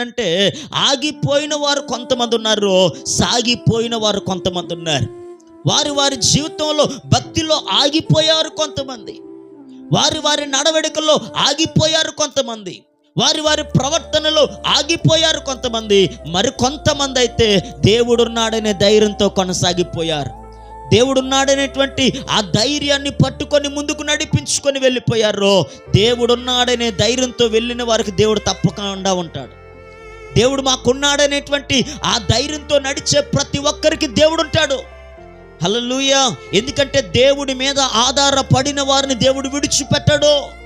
అంటే ఆగిపోయిన వారు కొంతమంది ఉన్నారు సాగిపోయిన వారు కొంతమంది ఉన్నారు. వారి వారి జీవితంలో భక్తిలో ఆగిపోయారు కొంతమంది. వారి వారి నడవడికల్లో ఆగిపోయారు కొంతమంది. వారి వారి ప్రవర్తనలో ఆగిపోయారు కొంతమంది. మరి కొంతమంది అయితే దేవుడున్నాడనే ధైర్యంతో కొనసాగిపోయారు. దేవుడున్నాడనేటువంటి ఆ ధైర్యాన్ని పట్టుకొని ముందుకు నడిపించుకొని వెళ్ళిపోయారు. దేవుడున్నాడనే ధైర్యంతో వెళ్ళిన వారికి దేవుడు తప్పకుండా ఉంటాడు. దేవుడు మాకున్నాడనేటువంటి ఆ ధైర్యంతో నడిచే ప్రతి ఒక్కరికి దేవుడు ఉంటాడు హలలుయ ఎందుకంటే దేవుడి మీద ఆధారపడిన వారిని దేవుడు విడిచిపెట్టడు.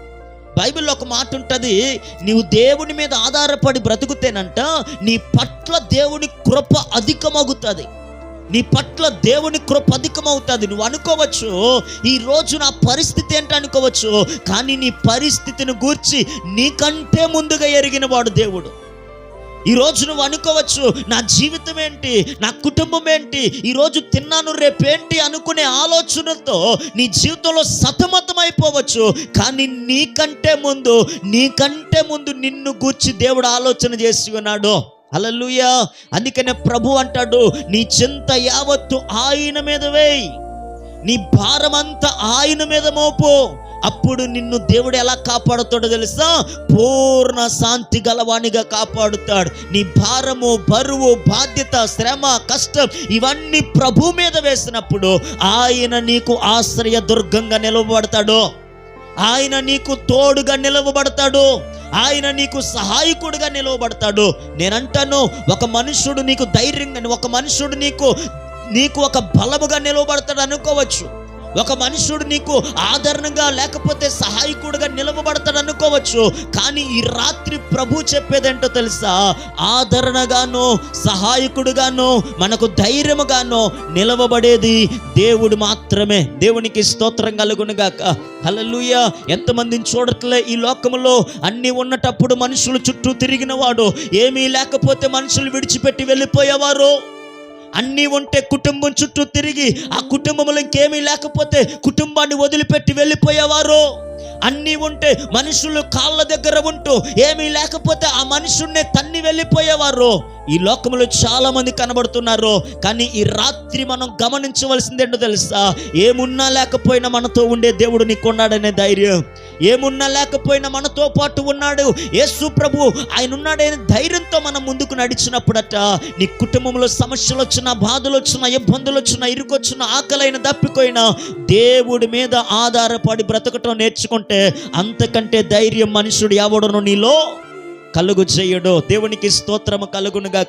బైబిల్లో ఒక మాట ఉంటుంది నీవు దేవుని మీద ఆధారపడి బ్రతుకుతేనంట నీ పట్ల దేవుని కృప అధికమవుతుంది. నీ పట్ల దేవుని కృప అధికమవుతుంది. నువ్వు అనుకోవచ్చు ఈ రోజు నా పరిస్థితి ఏంటి? అనుకోవచ్చు కానీ నీ పరిస్థితిని గూర్చి నీకంటే ముందుగా ఎరిగిన వాడు దేవుడు. ఈ రోజు నువ్వు అనుకోవచ్చు నా జీవితం ఏంటి నా కుటుంబం ఏంటి ఈరోజు తిన్నాను రేపేంటి అనుకునే ఆలోచనతో నీ జీవితంలో సతమతం అయిపోవచ్చు కానీ నీకంటే ముందు నీకంటే ముందు నిన్ను గూర్చి దేవుడు ఆలోచన చేసి ఉన్నాడు. అలలుయా అందుకనే ప్రభు అంటాడు నీ చింత యావత్తు ఆయన మీద వేయి. నీ భారమంతా ఆయన మీద మోపు. అప్పుడు నిన్ను దేవుడు ఎలా కాపాడుతాడో తెలుసా? పూర్ణ శాంతి గలవాణిగా కాపాడుతాడు. నీ భారము బరువు బాధ్యత శ్రమ కష్టం ఇవన్నీ ప్రభు మీద వేసినప్పుడు ఆయన నీకు ఆశ్రయ దుర్గంగా నిలవబడతాడు. ఆయన నీకు తోడుగా నిలవబడతాడు. ఆయన నీకు సహాయకుడిగా నిలవబడతాడు. నేనంటాను ఒక మనుషుడు నీకు ధైర్యంగా ఒక మనుషుడు నీకు నీకు ఒక బలముగా నిలవబడతాడు అనుకోవచ్చు. ఒక మనుషుడు నీకు ఆదరణగా లేకపోతే సహాయకుడుగా నిలవబడతాడు అనుకోవచ్చు. కానీ ఈ రాత్రి ప్రభు చెప్పేదేంటో తెలుసా? ఆదరణగాను సహాయకుడుగాను మనకు ధైర్యముగాను నిలవబడేది దేవుడు మాత్రమే. దేవునికి స్తోత్రం కలుగునుగాక. హలలుయ ఎంతమందిని చూడట్లే ఈ లోకంలో అన్నీ ఉన్నటప్పుడు మనుషులు చుట్టూ తిరిగిన వాడు ఏమీ లేకపోతే మనుషులు విడిచిపెట్టి వెళ్ళిపోయేవారు. అన్నీ ఉంటే కుటుంబం చుట్టూ తిరిగి ఆ కుటుంబంలో ఇంకేమీ లేకపోతే కుటుంబాన్ని వదిలిపెట్టి వెళ్ళిపోయేవారు. అన్నీ ఉంటే మనుషులు కాళ్ళ దగ్గర ఉంటూ ఏమీ లేకపోతే ఆ మనుషుల్నే తన్ని వెళ్ళిపోయేవారు. ఈ లోకంలో చాలా మంది కనబడుతున్నారు కానీ ఈ రాత్రి మనం గమనించవలసింది ఏంటో తెలుసా? ఏమున్నా లేకపోయినా మనతో ఉండే దేవుడు నీకున్నాడనే ధైర్యం. ఏమున్నా లేకపోయినా మనతో పాటు ఉన్నాడు. యేసు ప్రభు ఆయన ఉన్నాడనే ధైర్యంతో మనం ముందుకు నడిచినప్పుడట నీ కుటుంబంలో సమస్యలు వచ్చినా బాధలు వచ్చినా ఇబ్బందులు వచ్చినా ఇరుకొచ్చినా ఆకలైన తప్పిపోయినా దేవుడి మీద ఆధారపడి బ్రతకటం నేర్చుకుంటే అంతకంటే ధైర్యం మనుషుడు ఎవడను నీలో కలుగు చేయడు. దేవునికి స్తోత్రము కలుగునుగా